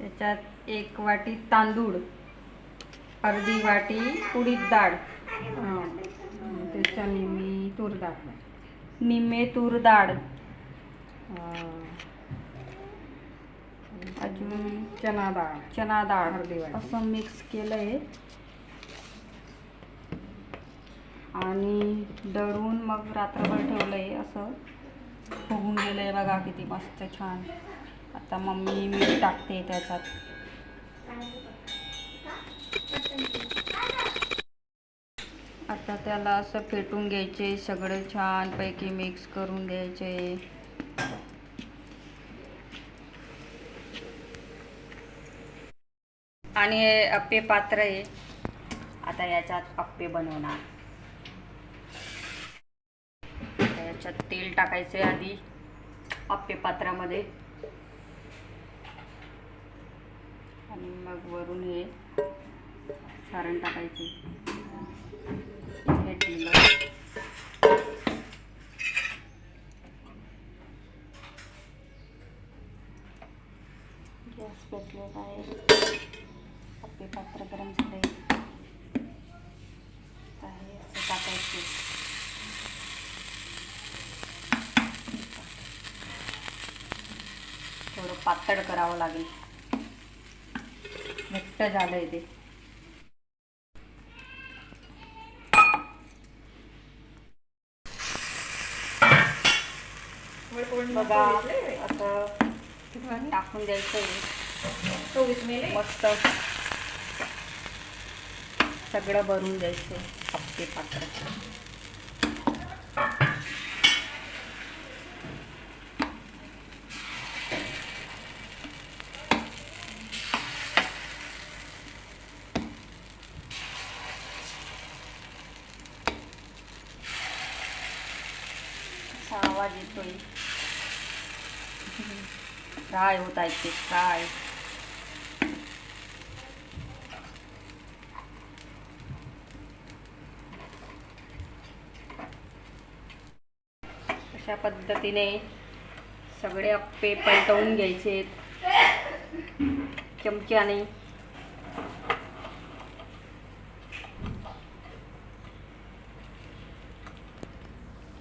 त्याच्यात एक वाटी तांदूळ अर्धी वाटी उडीद डाळ. त्याच्या मी तूर डाळ. निम्मे तूर डाळ. अजून चना डाळ. चना डाळ. अर्धी वाटी. असं मिक्स केलंय. आणि दळून मग रात्रभर ठेवलंय असं. फुगून गेलंय बघा किती मस्त छान. आता मम्मी मीठ टाकते त्याच्यात. आता त्याला असं फेटून घ्यायचे सगळे छानपैकी मिक्स करून द्यायचे आणि हे अप्पे पात्र आहे. आता याच्यात अप्पे बनवणार. याच्यात तेल टाकायचे आधी अप्पे पात्रामध्ये. आणि मग वरून हे सारण टाकायचे. गॅस पेटलेला आहे आपले पात्र गरम झाले. आहे असं टाकायचे. थोडं पातळ करावं लागेल. घट्ट झालंय ते. बघा असं टाकून द्यायचं मस्त. सगळं भरून द्यायचं हप्ते पात्र असा आवाज येतोय. फ्राय होत आहेत ते? फ्राय अशा पद्धतीने सगळे अप्पे पलटवून घ्यायचे चमच्याने.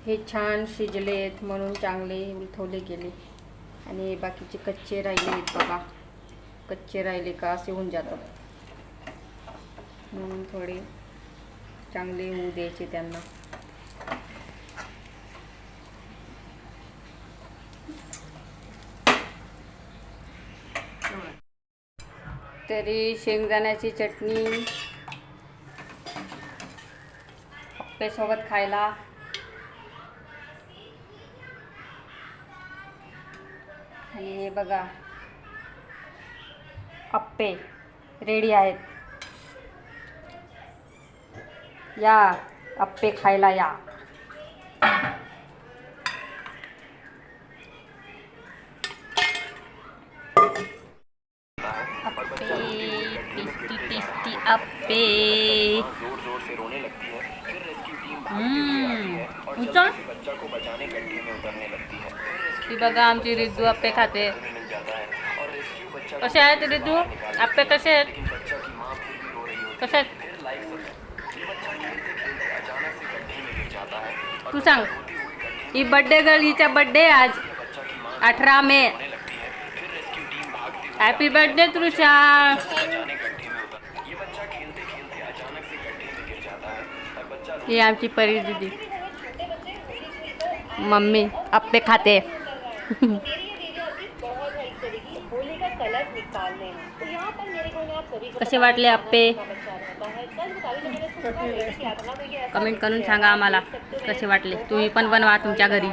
हे छान शिजलेत म्हणून चांगले उलथवले गेले. आणि बाकीचे कच्चे राहिले आहेत बघा. कच्चे राहिले का असे होऊन जातात. म्हणून थोडे चांगले होऊ द्यायचे त्यांना. तरी शेंगदाण्याची चटणी सोबत खायला आणि हे अप्पे रेडी आहेत. या अप्पे खायला या. अप्पे ज़ोर ज़ोर से ती रिद्धू आपे खाते. कसे है रिद्धू आपे कसे आहेत? कसे तू संग. ही बड्डे गर्ल हिच बर्थडे आज. अठरा मे. Happy birthday tussah. ये आमची परी दीदी. मम्मी अप्पे खाते. कसे वाटले आप्पे? कमेंट करून सांगा आम्हाला. कसे वाटले? तुम्ही पण बनवा तुमच्या घरी.